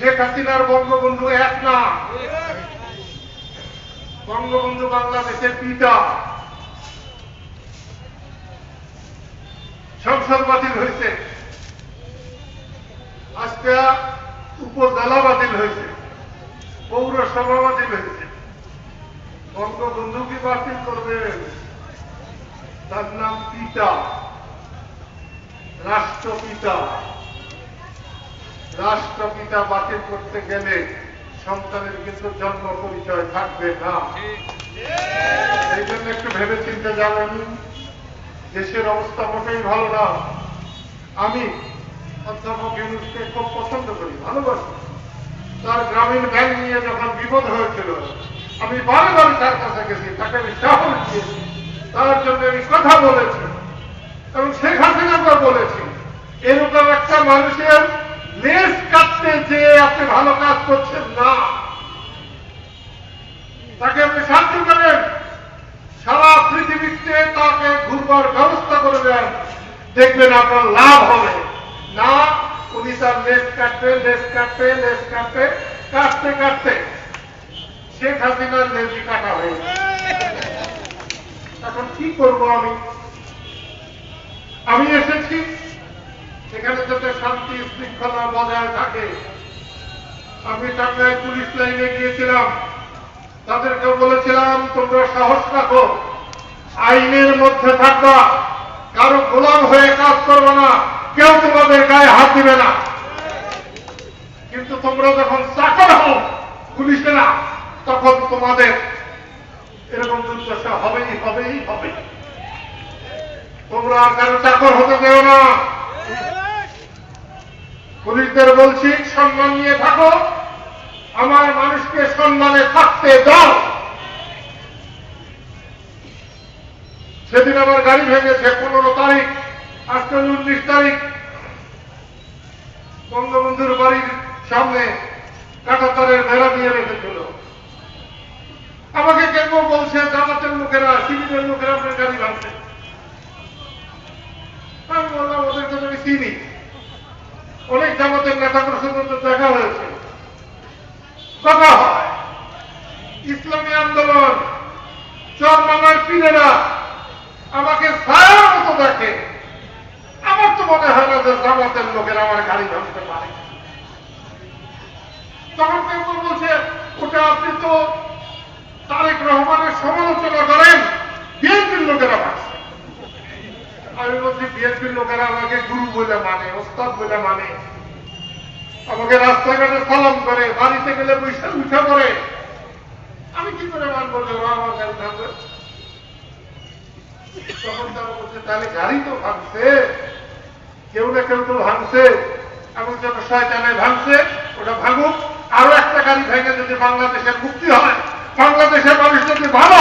শেখ হাসিনার বঙ্গবন্ধু এক না। বঙ্গবন্ধু বাংলাদেশের পিতা। সংসদ বাতিল হয়েছে। আজকে উপজেলা বাতিল হয়েছে। পৌরসভা বাতিল হয়েছে। বঙ্গবন্ধু কি বাতিল করবে? তার নাম পিতা। রাষ্ট্রপিতা। রাষ্ট্রপিতা বাতিল করতে গেলে সন্তানের কিন্তু জন্ম পরিচয় থাকবে না। এই জন্য একটু ভেবে চিন্তে যাবেন দেশের অবস্থা মোটেই ভালো না। আমি অধ্যাপক ইউনুসকে খুব পছন্দ করি, ভালোবাসি। তার গ্রামীণ ব্যাংক নিয়ে যখন বিপদ হয়েছিল, আমি বারে বারে তার কাছে গেছি, তাকে আমি সাহস দিয়েছি। তার জন্য আমি কথা বলেছি। এবং শেখ হাসিনাকে বলেছি, এরকম একটা মানুষের লেজ কাটতে যে আপনি ভালো কাজ করছেন না। তাকে আপনি সাহায্য করেন সারা পৃথিবীতে তাকে ঘুরবার ব্যবস্থা করে দেন। দেখবেন আপনার লাভ হবে। না, উনি তার লেজ কাটবে লেজ কাটবে লেজ কাটবে কাটতে কাটতে শেখ হাসিনার লেজি কাটা হয়ে এখন কি করব আমি? আমি এসেছি এখানে যাতে শান্তি শৃঙ্খলা বজায় থাকে, আমি টাঙ্গায় পুলিশ লাইনে গিয়েছিলাম। তাদেরকে বলেছিলাম, তোমরা সাহস রাখো, আইনের মধ্যে থাকবা, কারও গোলাম হয়ে কাজ করবে না, কেউ তোমাদের গায়ে হাত দিবে না। কিন্তু তোমরা যখন চাকর হও পুলিশেরা, তখন তোমাদের এরকম দুর্দশা হবেই হবেই হবে তোমরা আর কারও চাকর হতে দেও না। পুলিশদের বলছি, সম্মান নিয়ে থাকো। আমার মানুষকে সম্মানে থাকতে দাও। সেদিন আমার গাড়ি ভেঙেছে পনেরো তারিখ আজকে উনিশ তারিখ। বঙ্গবন্ধুর বাড়ির সামনে কাটাতারের ভেড়া দিয়ে রেখেছিল। আমাকে কেন বলছে, জামাতের লোকেরা শিবিরের লোকেরা আপনার গাড়ি ভাঙছে? আমি বললাম, ওদেরকে তো আমি চিনি। অনেক জামাতের নেতা প্রসঙ্গ দেখা হয়েছে। কথা ইসলামী আন্দোলন, চরমানার পীরেরা আমাকে ছায়ার মতো দেখে। আমার তো মনে হয় না যে জামাতের লোকেরা আমার গাড়ি ভাঙতে পারে। তখন কেউ বলছে, ওটা আপনি তো তারেক রহমানের সমালোচনা করেন বিএনপির লোকেরা ভাঙছে আমি বলছি বিএনপির লোকেরা আমাকে গুরু বলে মানে ওস্তাদ বলে মানে। আমাকে রাস্তাঘাটে সালাম করে, বাড়িতে গেলে পয়সা উঠে পড়ে। আমি কি করে মানবো যে ওরা আমার গাড়ি থাকবে তখন তারা বলছে, তাহলে গাড়ি তো ভাঙছে। কেউ না কেউ তো ভাঙছে। এমন যেন শয়তানে ভাঙছে, ওটা ভাঙুক। আরও একটা গাড়ি ভেঙে যদি বাংলাদেশের মুক্তি হয়, বাংলাদেশের মানুষ যদি ভালো